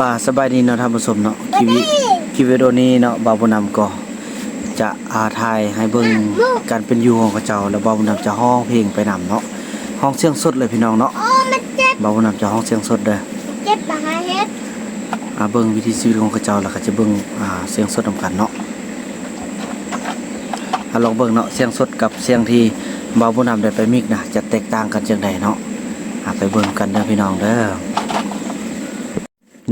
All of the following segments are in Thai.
อ่าสบายดีเนาะท่านผู้ชมเนาะคลิปวิคลิปวิดีโอนี้เนาะบาวบุญนำก็จะอาทายให้เบิ่งการเป็นอยู่ของเขาเจ้าแล้วบาวบุญนำจะห้องเพลงไปนำเนาะห้องเสียงสดเลยพี่น้องเนาะโอ้มันเจ็บบาวบุญนำจะห้องเสียงสดเด้อเจ็บปะฮะเฮ็ดอ่าเบิ่งวิธีชีวิตของเขาเจ้าแล้วก็จะเบิ่งอ่าเสียงสดนํกันเนาะอ่าลองเบิ่งเนาะเสียงสดกับเสียงที่บาวบุญนำได้ไปมิกนะจะแตกต่างกันจังไดเนาะอ่าไปเบิ่งกันเด้อพี่น้องเด้อ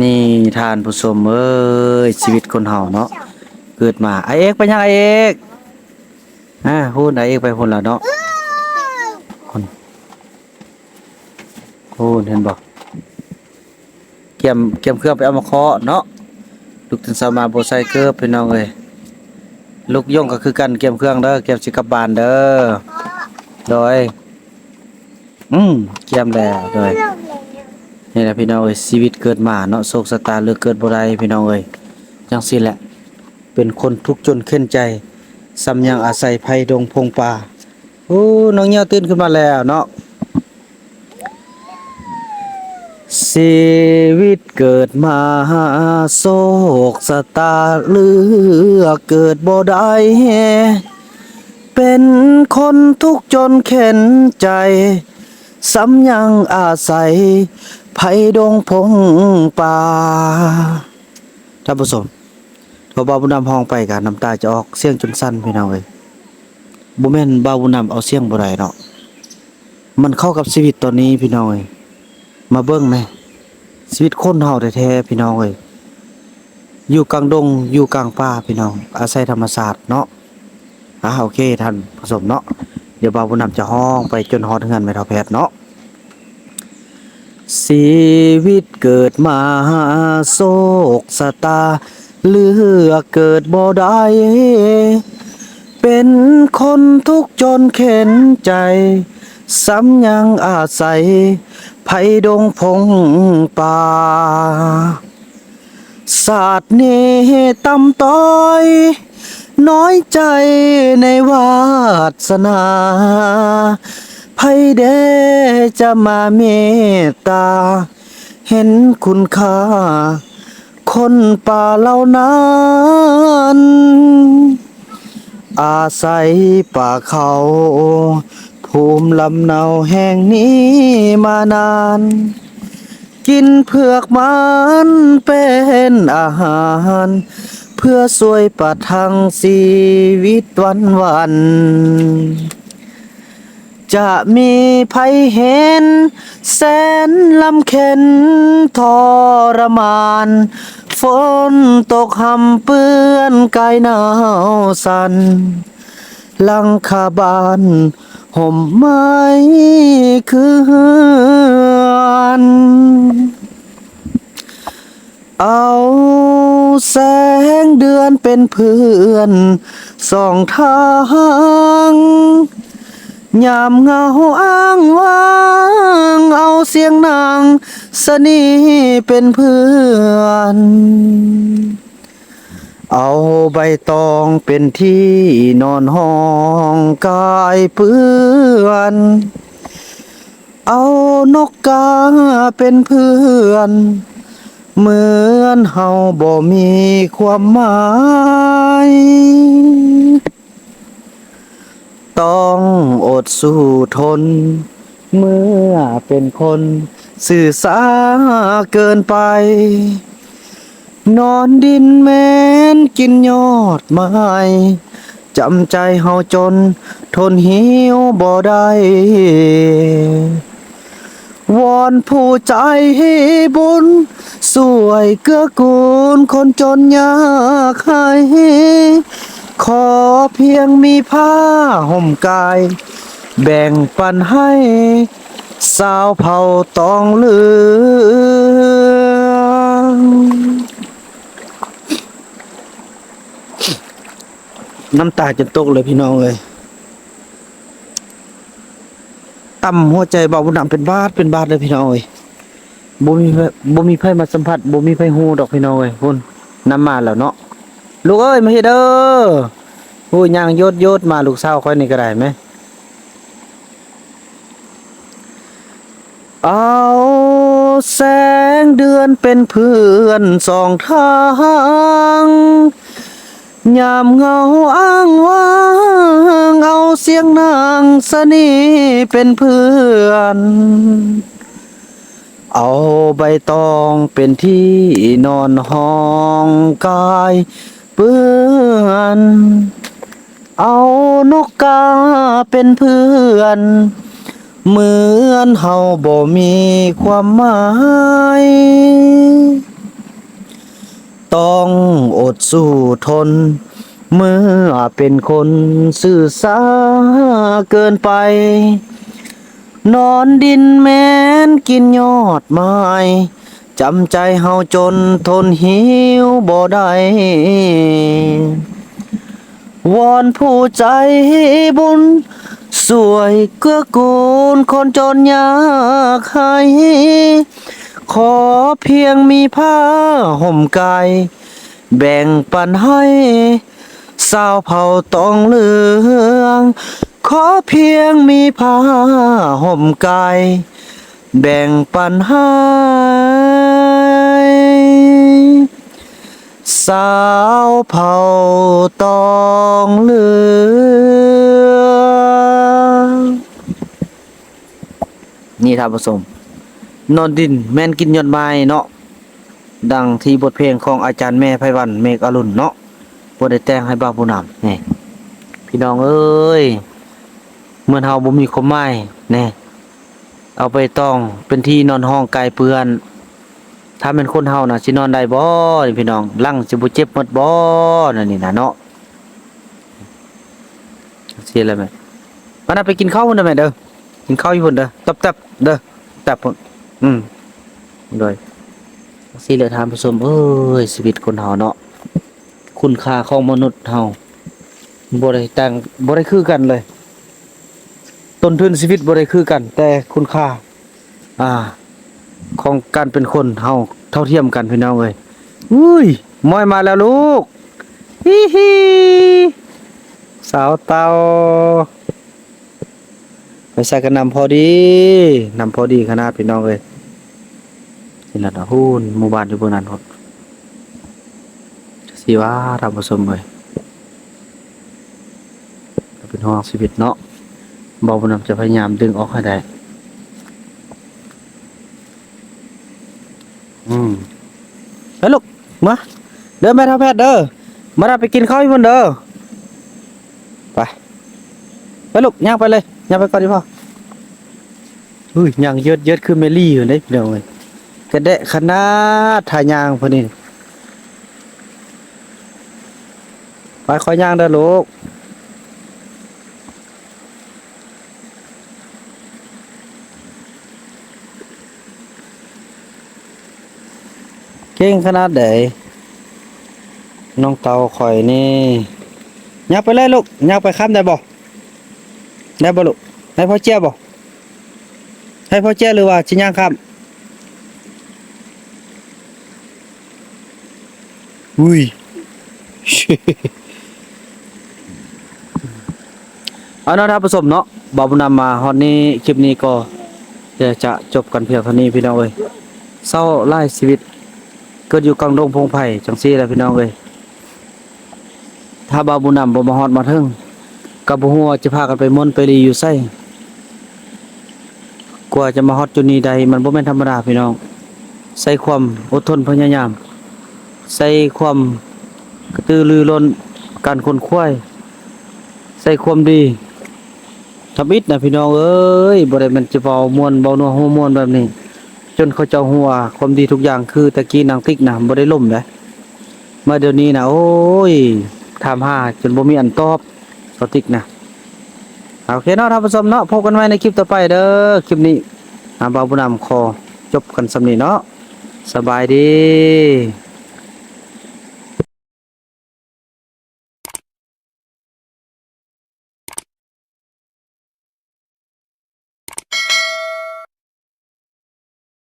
นี่ท่านผู้ชมเอ้ยชีวิตคนเฮาเนาะเกิดมาไอเอกไปยังไอเอกอ่าพูดไอเอกไปพุ่นแล้วเนาะคนพูดเห็นบ่เกี่ยมเกี่ยมเครื่องไปเอามาเคาะเนาะลูกถึงสามาโบ่ใส่เกือบพี่น้องเอ้ยลูกย่งก็คือกันเกี่ยมเครื่องเด้อเกี่ยมสิกับบานเด้อโดยอืมเกี่ยมแล้วโดยเรื่อย นี่แหละพี่น้องเอ้ยชีวิตเกิดมาเนาะโศกสตาเลือกเกิดบ่ได้พี่น้องเอ้ยจังซี่แหละ เป็นคนทุกข์จนเข็นใจซ้ำยังอาศัยภัยดงพงป่าโอ้น้องเหี่ยวตื่นขึ้นมาแล้วเนาะชีวิตเกิดมาโศกสตาเลือกเกิดบ่ได้เป็นคนทุกข์จนเข็นใจซ้ำยังอาศัย ไผดงพงป่าท่านผู้ชมพอบาบุญนำห้องไปกันน้ำตาจะออกเสียงจนสั้นพี่น้องเอ้ยบ่แม่นบาบุญนำเอาเสียงบ่ได้เนาะมันเข้ากับชีวิตตอนนี้พี่น้องเอ้ยมาเบิ่งแหมชีวิตคนเฮาแท้ๆพี่น้องเอ้ยอยู่กลางดงอยู่กลางป่าพี่น้อง อาศัยธรรมศาสตร์เนาะอ่าโอเคท่านผู้ชมเนาะเดี๋ยวบาบุญนำจะห้องไปจนฮอดเฮือนไม่เท่าแพทย์เนาะ ชีวิตเกิดมาโศกสตาเลือกเกิดบ่ได้เป็นคนทุกข์จนเข็นใจ ซ้ำยังอาศัยไผดงพงป่าศาสตร์นี้ตำต้อย น้อยใจในวาสนา ไผเดจะมาเมตตา เห็นคุณค่า คนป่าเหล่านั้น อาศัยป่าเขา ภูมิลำเนาแห่งนี้มานาน กินเผือกมันเป็นอาหาร เพื่อสวยประทังชีวิตวันวัน จะมีภัยเห็น แสนลำเข็นทรมาน ฝนตกหำเปื้อนกายหนาวสัน ลังคาบานห่มไม้คือเฮือนเอาแสงเดือนเป็นเพื่อนสองทาง ยามเงาอ้างว้างเอาเสียงนางสนีเป็นเพื่อน เอาใบตองเป็นที่นอนห้องกายเปื้อน เอานกกาเป็นเพื่อน เหมือนเฮาบ่มีความหมาย ต้องอดสู้ทน เมื่อเป็นคนสื่อสาเกินไป นอนดินแม้นกินยอดไม้จำใจเฮาจน ทนหิวบ่ได้วอนผู้ใจบุญสวยเกื้อกูลคนจนยากให้ ขอเพียงมีผ้าห่มกาย แบ่งปันให้ สาวเผ่าตองเหลืองน้ำตาจะตกเลยพี่น้องเลยต่ำหัวใจเบาบุญนำเป็นบาดเป็นบาดเลยพี่น้องเอ้ยบ่มีบ่มีไผมาสัมผัสบ่มีไผฮู้ดอกพี่น้องเอ้ยพุ่นนำมาแล้วเนาะ ลูกเอ้ยมาเฮ็ดเด้อโอ้ยย่างโยดโยดมาลูกสาค่อยนี่ก็ได้ไหมเอาแสงเดือนเป็นเพื่อนสองทางยามเงาอ้างว้างเอาเสียงนางสนีเป็นเพื่อน เอาใบตองเป็นที่นอนห้องกาย เปื้อน เอานกกาเป็นเพื่อน เหมือนเฮาบ่มีความหมาย ต้องอดสู้ทน เมื่อเป็นคนซื่อสาเกินไป นอนดินแม้นกินยอดไม้ จำใจเฮาจนทนหิวบ่ได้วอนผู้ใจบุญ สวยเกื้อกูลคนจนยากให้ขอเพียงมีผ้าห่มกายแบ่งปันให้สาวเผาต้องเหลือง ขอเพียงมีผ้าห่มกายแบ่งปันให้ สาวเผาตองเลือ นี่ท่านผู้ชมนอนดินแม่นกินยอดไม้เนาะดังที่บทเพลงของอาจารย์แม่ไพวันเมฆอรุณเนาะบ่ได้แต่งให้บ่าผู้นำนี่พี่น้องเอ้ยเหมือนเฮาบ่มีความหมายแน่เอาไปต้องเป็นที่นอนห้องกายเปื้อน ถ้าเป็นคนเฮาน่ะสินอนได้บ่นี่พี่น้องลังสิบ่เจ็บหมดบ่นั่นนี่นะเนาะเสียแล้วแม่มาน่ะไปกินข้าวพุ่นเด้อแม่เด้อกินข้าวอยู่พุ่นเด้อตับๆเด้อตับพุ่นอืมโดยสิเหลือทานผู้ชมเอ้ยชีวิตคนเฮาเนาะคุณค่าของมนุษย์เฮาบ่ได้ต่างบ่ได้คือกันเลยต้นทุนชีวิตบ่ได้คือกัน แต่คุณค่า อ่า ของการเป็นคนเฮาเท่าเทียมกันพี่น้องเอ้ยอุ้ยมอยมาแล้วลูกฮิฮิสาวเตาไปใส่กันนำพอดีนำพอดีขนาดพี่น้องเอ้ยนี่ล่ะนะฮู้นหมู่บ้านอยู่บนนั้นพดสิว่าท่านผู้ชมเอ้ยก็เป็นห่วงชีวิตเนาะบ่บ่นำจะพยายามดึงออกให้ได้ อืม เฮ้ยลูกมาเดินไปทาแพทย์เด้อมาเรับไปกินข้าวอีกคนเด้อไปไปลูกย่างไปเลยย่างไปก่อนดิพ่ออุ้ยย่างเยอะเยอะคือเมลี่อยู่เด้เดี๋ยวเลยกระเดะขนาดถ่ายย่างพอนี่ไปคอยย่างเด้อลูก เก่งขนาดใดน้องเตาข่อยนี่ย่างไปเลยลูกย่างไปข้ามได้บ่ได้บ่ลูกให้พ่อเจ้าบ่ให้พ่อเจ้าหรือว่าสิย่างข้ามอุ้ยเอาเนาะท่านผู้ชมเนาะบ่าวบุญนำมาฮอดนี้คลิปนี้ก็เดี๋ยวจะจบกันเพียงเท่านี้พี่น้องเอ้ยเศร้าไล่ชีวิต เกิดอยู่กลางดงพงไผ่จังซี่แหละพี่น้องเอ้ยถ้าบ่าวบุญนำบ่มาฮอดมาถึงก็บ่ฮู้ว่าจะพากันไปม่นไปรีอยู่ไสกว่าจะมาฮอดจุดนี้ได้มันบ่แม่นธรรมดาพี่น้อง ใส่ความอดทนพยายาม ใส่ความกระตือรือร้นการคนควายใส่ความดีทำอิดนะพี่น้องเอ้ยบ่ได้มันจะเบามวนเบานัวหัวมวนแบบนี้ จนเขาเจ้าหัวความดีทุกอย่างคือตะกี้นางติ๊กนะบ่ได้ล่มเลยมาเดี๋ยวนี้นะโอ้ยถามหาจนบ่มีอันตอบสติ๊กนะโอเคเนาะท่านผู้ชมเนาะพบกันไว้ในคลิปต่อไปเด้อคลิปนี้อาบาบุญนำคอจบกันสำนีเนาะสบายดี